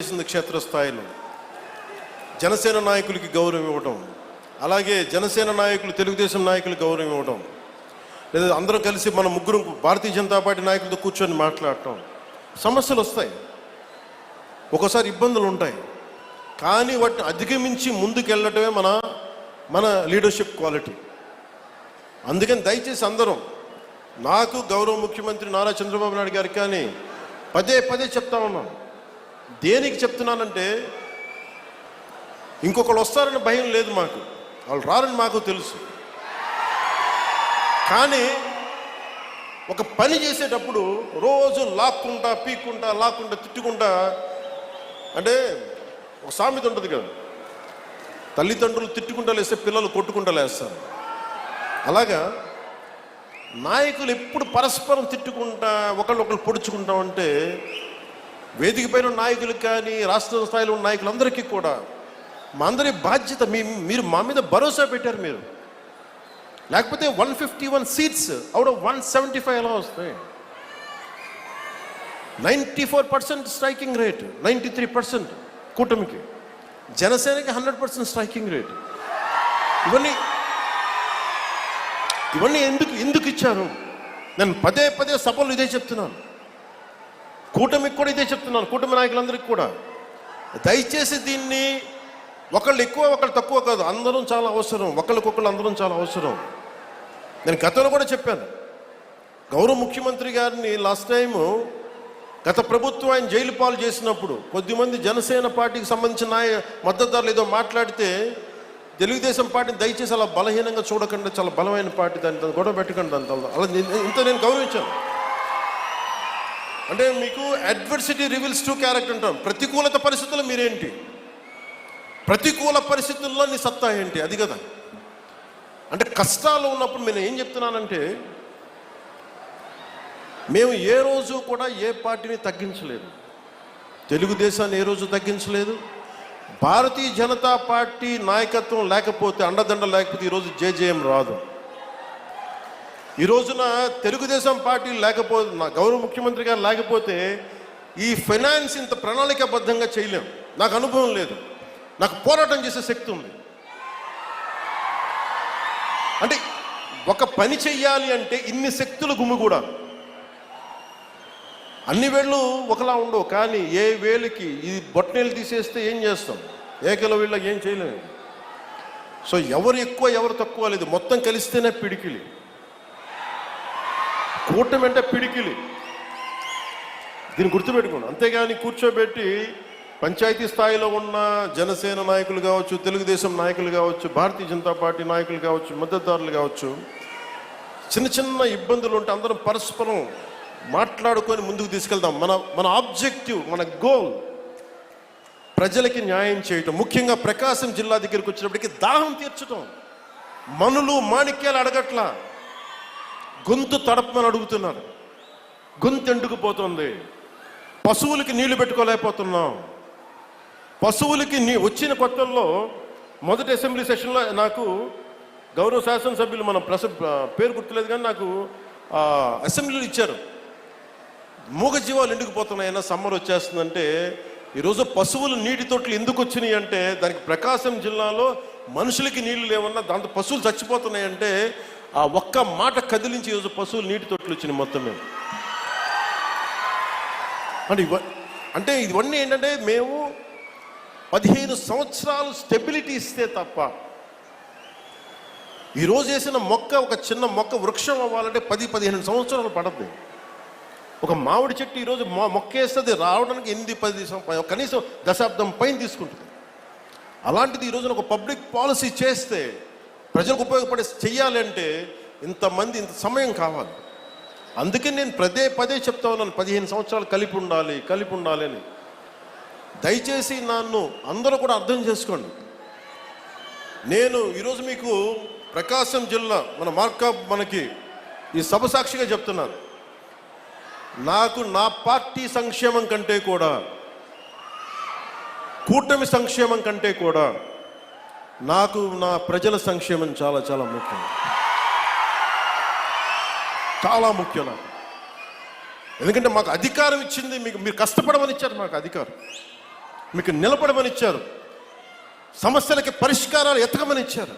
చేసింది క్షేత్రస్థాయిలో జనసేన నాయకులకి గౌరవం ఇవ్వటం అలాగే జనసేన నాయకులు తెలుగుదేశం నాయకులకు గౌరవం ఇవ్వటం లేదా అందరం కలిసి మన ముగ్గురు భారతీయ జనతా పార్టీ నాయకులతో కూర్చొని మాట్లాడటం సమస్యలు వస్తాయి. ఒకసారి ఇబ్బందులు ఉంటాయి. కానీ వాటిని అధిగమించి ముందుకెళ్ళటమే మన మన లీడర్షిప్ క్వాలిటీ అందుకని దయచేసి అందరం నాకు గౌరవ ముఖ్యమంత్రి నారా చంద్రబాబు నాయుడు గారికి కానీ పదే పదే చెప్తా ఉన్నాను దేనికి చెప్తున్నానంటే ఇంకొకళ్ళు వస్తారని భయం లేదు మాకు. వాళ్ళు రారని మాకు తెలుసు. కానీ ఒక పని చేసేటప్పుడు రోజు లాక్కుంటా పీక్కుంటా లాక్కుంటా తిట్టుకుంటా అంటే ఒక సామెత ఉంటుంది కదా. తల్లిదండ్రులు తిట్టుకుంటా లేస్తే పిల్లలు కొట్టుకుంటా లేస్తారు. అలాగా నాయకులు ఎప్పుడు పరస్పరం తిట్టుకుంటా ఒకళ్ళు ఒకళ్ళు పొడుచుకుంటా ఉంటే వేదిక పైన నాయకులకు కానీ రాష్ట్ర స్థాయిలో ఉన్న నాయకులందరికీ కూడా మా అందరి బాధ్యత మీ మీరు మా మీద భరోసా పెట్టారు మీరు. లేకపోతే one fifty one seats out of one seventy five ఎలా వస్తాయి? Ninety four percent striking rate ninety three percent కూటమికి. జనసేనకి హండ్రెడ్ పర్సెంట్ స్ట్రైకింగ్ రేట్. ఇవన్నీ ఇవన్నీ ఎందుకు ఎందుకు ఇచ్చారు? నేను పదే పదే సభలు ఇదే చెప్తున్నాను. కూటమికి కూడా ఇదే చెప్తున్నాను కూటమి నాయకులందరికీ కూడా. దయచేసి దీన్ని ఒకళ్ళు ఎక్కువ ఒకళ్ళు తక్కువ కాదు అందరం చాలా అవసరం ఒకళ్ళకొకళ్ళు అందరం చాలా అవసరం. నేను గతంలో కూడా చెప్పాను గౌరవ ముఖ్యమంత్రి గారిని లాస్ట్ టైము గత ప్రభుత్వం ఆయన జైలు పాలు చేసినప్పుడు కొద్దిమంది జనసేన పార్టీకి సంబంధించిన నాయ మద్దతుదారులు ఏదో మాట్లాడితే తెలుగుదేశం పార్టీని దయచేసి అలా బలహీనంగా చూడకుండా చాలా బలమైన పార్టీ దాన్ని గొడవ పెట్టకండి దాని అలా నేను- ఇంత నేను గౌరవించాను. అంటే మీకు అడ్వర్సిటీ రివీల్స్ టు క్యారెక్టర్ అంటాం ప్రతికూలత పరిస్థితుల్లో మీరేంటి? ప్రతికూల పరిస్థితుల్లో నీ సత్తా ఏంటి? అది కదా. అంటే కష్టాలు ఉన్నప్పుడు నేను ఏం చెప్తున్నానంటే మేము ఏ రోజు కూడా ఏ పార్టీని తగ్గించలేదు. తెలుగుదేశాన్ని ఏ రోజు తగ్గించలేదు. భారతీయ జనతా పార్టీ నాయకత్వం లేకపోతే అండదండ లేకపోతే ఈరోజు జేజేఎం రాదు. ఈ రోజున తెలుగుదేశం పార్టీ లేకపోతే నా గౌరవ ముఖ్యమంత్రి గారు లేకపోతే ఈ ఫైనాన్స్ ఇంత ప్రణాళికాబద్ధంగా చేయలేం. నాకు అనుభవం లేదు. నాకు పోరాటం చేసే శక్తి ఉంది. అంటే ఒక పని చెయ్యాలి అంటే ఇన్ని శక్తులు గుమిగూడాలి అన్ని వేళ్ళు ఒకలా ఉండవు కానీ ఏ వేలికి ఈ బొట్టనేలు తీసేస్తే ఏం చేస్తాం? ఏకల వీళ్ళకి ఏం చేయలేము సో ఎవరు ఎక్కువ ఎవరు తక్కువ లేదు మొత్తం కలిస్తేనే పిడికిలి. కూటమి అంటే పిడికిలి. దీన్ని గుర్తుపెట్టుకోండి. అంతేగాని కూర్చోబెట్టి పంచాయతీ స్థాయిలో ఉన్న జనసేన నాయకులు కావచ్చు తెలుగుదేశం నాయకులు కావచ్చు భారతీయ జనతా పార్టీ నాయకులు కావచ్చు మద్దతుదారులు కావచ్చు చిన్న చిన్న ఇబ్బందులు ఉంటే అందరం పరస్పరం మాట్లాడుకొని ముందుకు తీసుకెళ్దాం. మన మన ఆబ్జెక్టివ్ మన గోల్ ప్రజలకి న్యాయం చేయటం. ముఖ్యంగా ప్రకాశం జిల్లా దగ్గరికి వచ్చినప్పటికీ దాహం తీర్చడం మనులు మాణిక్యాలు అడగట్లా. గొంతు తడపమని అడుగుతున్నారు. గొంతు ఎండుకుపోతుంది పశువులకి నీళ్ళు పెట్టుకోలేకపోతున్నాం. పశువులకి నీ వచ్చిన కొత్తల్లో మొదటి అసెంబ్లీ సెషన్లో నాకు గౌరవ శాసనసభ్యులు మనం ప్రస పేరు గుర్తులేదు కానీ నాకు అసెంబ్లీలు ఇచ్చారు. మూగజీవాలు ఎండుకుపోతున్నాయన్నా సమ్మర్ వచ్చేస్తుందంటే ఈరోజు పశువులు నీటి తొట్లు ఎందుకు వచ్చినాయి అంటే దానికి ప్రకాశం జిల్లాలో మనుషులకి నీళ్ళు లేవన్నా దాంతో పశువులు చచ్చిపోతున్నాయంటే ఆ ఒక్క మాట కదిలించి ఈరోజు పశువులు నీటి తొట్లు వచ్చినాయి మొత్తం మేము అంటే ఇవ అంటే ఇవన్నీ ఏంటంటే మేము పదిహేను సంవత్సరాలు స్టెబిలిటీ ఇస్తే తప్ప ఈరోజు వేసిన మొక్క ఒక చిన్న మొక్క వృక్షం అవ్వాలంటే పది పదిహేను సంవత్సరాలు పడద్ది. ఒక మామిడి చెట్టు ఈరోజు మా మొక్క వేస్తుంది రావడానికి ఎనిమిది పది కనీసం దశాబ్దం పైన తీసుకుంటుంది. అలాంటిది ఈ రోజున ఒక పబ్లిక్ పాలసీ చేస్తే ప్రజలకు ఉపయోగపడే చెయ్యాలంటే ఇంతమంది ఇంత సమయం కావాలి. అందుకే నేను పదే పదే చెప్తా ఉన్నాను పదిహేను సంవత్సరాలు కలిపి ఉండాలి కలిపి ఉండాలి అని. దయచేసి నన్ను అందరూ కూడా అర్థం చేసుకోండి. నేను ఈరోజు మీకు ప్రకాశం జిల్లా మన మార్కప్ మనకి ఈ సభ సాక్షిగా చెప్తున్నాను. నాకు నా పార్టీ సంక్షేమం కంటే కూడా కూటమి సంక్షేమం కంటే కూడా నాకు నా ప్రజల సంక్షేమం చాలా చాలా ముఖ్యం. చాలా ముఖ్యం నాకు. ఎందుకంటే మాకు అధికారం ఇచ్చింది మీకు మీరు కష్టపడమని ఇచ్చారు మాకు అధికారం. మీకు నిలబడమని ఇచ్చారు. సమస్యలకి పరిష్కారాలు ఎతకమని ఇచ్చారు.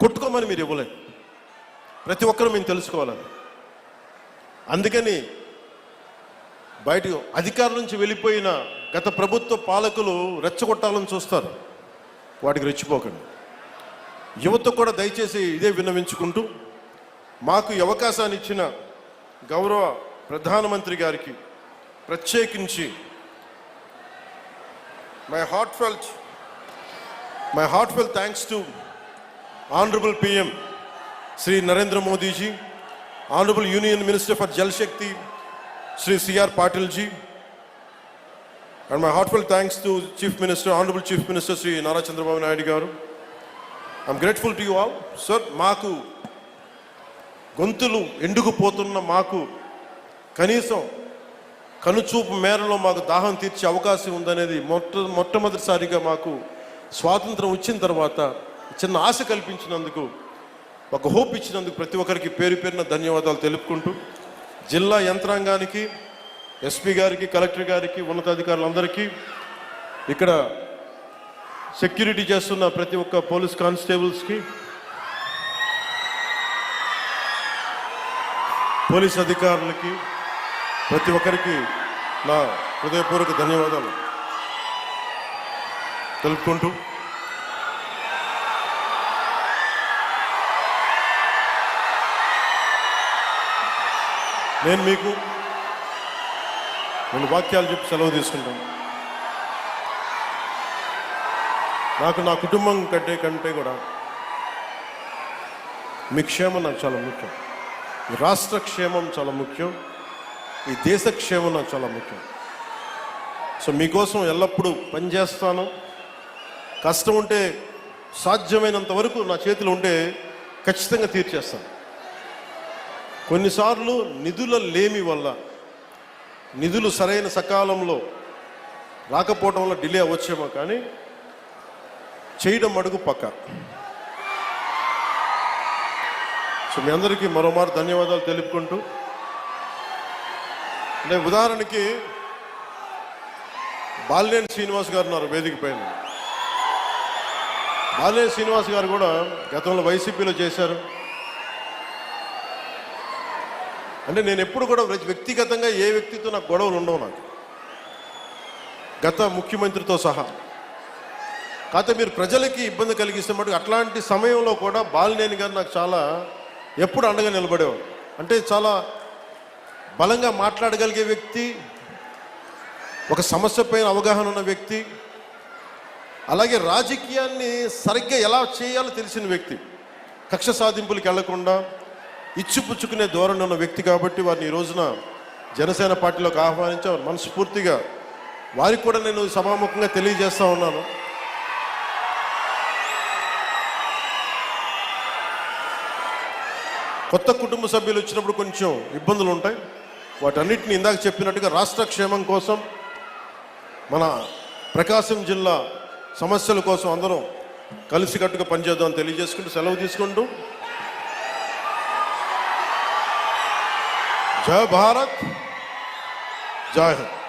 కొట్టుకోమని మీరు ఇవ్వలేదు. ప్రతి ఒక్కరూ మేము తెలుసుకోవాలని. అందుకని బయట అధికారం నుంచి వెళ్ళిపోయిన గత ప్రభుత్వ పాలకులు రెచ్చగొట్టాలని చూస్తారు. వాటికి రెచ్చిపోకండి. యువత కూడా దయచేసి ఇదే విన్నవించుకుంటూ మాకు ఈ అవకాశాన్ని ఇచ్చిన గౌరవ ప్రధానమంత్రి గారికి ప్రత్యేకించి my heartfelt my heartfelt thanks to honourable PM Shri Narendra Modiji honourable union minister for Jal Shakti Shri CR Patilji and my heartful thanks to chief minister honourable chief minister Shri Nara Chandrababu Naidu గారు. I'm grateful to you all sir మాకు గొంతులు ఎండుకుపోతున్న మాకు కనీసం కనుచూపు మేరలో మాకు దాహం తీర్చే అవకాశం ఉందనేది మొట్ట మొట్టమొదటిసారిగా మాకు స్వాతంత్రం వచ్చిన తర్వాత చిన్న ఆశ కల్పించినందుకు ఒక హోప్ ఇచ్చినందుకు ప్రతి ఒక్కరికి పేరు పేరున ధన్యవాదాలు తెలుపుకుంటూ జిల్లా యంత్రాంగానికి ఎస్పీ గారికి కలెక్టర్ గారికి ఉన్నతాధికారులందరికీ ఇక్కడ సెక్యూరిటీ చేస్తున్న ప్రతి ఒక్క పోలీస్ కానిస్టేబుల్స్కి పోలీస్ అధికారులకి ప్రతి ఒక్కరికి నా హృదయపూర్వక ధన్యవాదాలు. తెలుపుకుంటూ. నేను మీకు రెండు వాక్యాలు చెప్పి సెలవు తీసుకుంటాను. నాకు నా కుటుంబం కట్టే కంటే కూడా మీ క్షేమం నాకు చాలా ముఖ్యం. ఈ రాష్ట్ర క్షేమం చాలా ముఖ్యం. ఈ దేశ క్షేమం నాకు చాలా ముఖ్యం. సో మీకోసం ఎల్లప్పుడూ పనిచేస్తాను కష్టం ఉంటే సాధ్యమైనంత వరకు నా చేతిలో ఉంటే ఖచ్చితంగా తీర్చేస్తాను. కొన్నిసార్లు నిధుల లేమి వల్ల నిధులు సరైన సకాలంలో రాకపోవడం వల్ల డిలే అవ్వచ్చేమో కానీ చేయడం అడుగు పక్క. సో మీ అందరికీ మరోమారు ధన్యవాదాలు తెలుపుకుంటూ అంటే ఉదాహరణకి బాలినేని శ్రీనివాస్ గారు ఉన్నారు వేదిక పైన. బాలినేని శ్రీనివాస్ గారు కూడా గతంలో వైసీపీలో చేశారు. అంటే నేను ఎప్పుడు కూడా వ్యక్తిగతంగా ఏ వ్యక్తితో నాకు గొడవలు ఉండవు నాకు. గత ముఖ్యమంత్రితో సహా. కాకపోతే మీరు ప్రజలకి ఇబ్బంది కలిగిస్తే మటుకు అట్లాంటి సమయంలో కూడా బాలినేని గారు నాకు చాలా ఎప్పుడు అండగా నిలబడేవారు. అంటే చాలా బలంగా మాట్లాడగలిగే వ్యక్తి ఒక సమస్య పైన అవగాహన ఉన్న వ్యక్తి అలాగే రాజకీయాన్ని సరిగ్గా ఎలా చేయాలో తెలిసిన వ్యక్తి. కక్ష సాధింపులకు వెళ్ళకుండా ఇచ్చిపుచ్చుకునే ధోరణి ఉన్న వ్యక్తి కాబట్టి వారిని ఈ రోజున జనసేన పార్టీలోకి ఆహ్వానించారు మనస్ఫూర్తిగా వారికి కూడా నేను సభాముఖంగా తెలియజేస్తూ ఉన్నాను. కొత్త కుటుంబ సభ్యులు వచ్చినప్పుడు కొంచెం ఇబ్బందులు ఉంటాయి. వాటన్నిటిని ఇందాక చెప్పినట్టుగా రాష్ట్ర క్షేమం కోసం మన ప్రకాశం జిల్లా సమస్యల కోసం అందరం కలిసికట్టుగా పనిచేద్దామని తెలియజేసుకుంటూ సెలవు తీసుకుంటూ जय भारत जय हिंद।